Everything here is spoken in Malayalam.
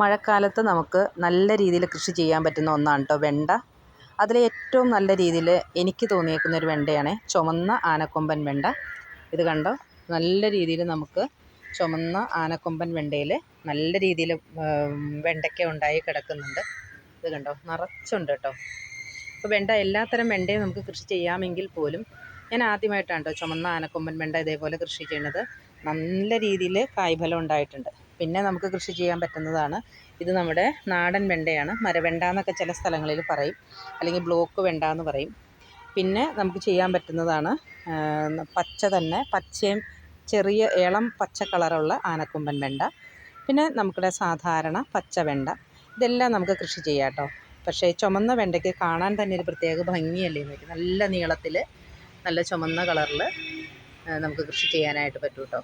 മഴക്കാലത്ത് നമുക്ക് നല്ല രീതിയിൽ കൃഷി ചെയ്യാൻ പറ്റുന്ന ഒന്നാണ് കേട്ടോ വെണ്ട. അതിൽ ഏറ്റവും നല്ല രീതിയിൽ എനിക്ക് തോന്നിയേക്കുന്ന ഒരു വെണ്ടയാണ് ചുമന്ന ആനക്കൊമ്പൻ വെണ്ട. ഇത് കണ്ടോ? നല്ല രീതിയിൽ നമുക്ക് ചുമന്ന ആനക്കൊമ്പൻ വെണ്ടയിൽ നല്ല രീതിയിൽ വെണ്ടയ്ക്ക ഉണ്ടായി കിടക്കുന്നുണ്ട്. ഇത് കണ്ടോ? നിറച്ചുണ്ട് കേട്ടോ അപ്പോൾ വെണ്ട എല്ലാത്തരം വെണ്ടയും നമുക്ക് കൃഷി ചെയ്യാമെങ്കിൽ പോലും ഞാൻ ആദ്യമായിട്ടാണ് കേട്ടോ ചുമന്ന ആനക്കൊമ്പൻ വെണ്ട ഇതേപോലെ കൃഷി ചെയ്യുന്നത്. നല്ല രീതിയിൽ കായ്ഫലം ഉണ്ടായിട്ടുണ്ട്. പിന്നെ നമുക്ക് കൃഷി ചെയ്യാൻ പറ്റുന്നതാണ്. ഇത് നമ്മുടെ നാടൻ വെണ്ടയാണ്. മരവെണ്ട എന്നൊക്കെ ചില സ്ഥലങ്ങളിൽ പറയും. അല്ലെങ്കിൽ ബ്ലോക്ക് വെണ്ട എന്ന് പറയും. പിന്നെ നമുക്ക് ചെയ്യാൻ പറ്റുന്നതാണ് പച്ച തന്നെ പച്ചയും ചെറിയ ഇളം പച്ച കളറുള്ള ആനക്കൊമ്പൻ വെണ്ട. പിന്നെ നമുക്കിവിടെ സാധാരണ പച്ച വെണ്ട. ഇതെല്ലാം നമുക്ക് കൃഷി ചെയ്യാം കേട്ടോ. പക്ഷേ ചുമന്ന വെണ്ടയ്ക്ക് കാണാൻ തന്നെ ഒരു പ്രത്യേക ഭംഗിയല്ലേ നോക്കി നല്ല നീളത്തിൽ നല്ല ചുമന്ന കളറിൽ നമുക്ക് കൃഷി ചെയ്യാനായിട്ട് പറ്റും കേട്ടോ.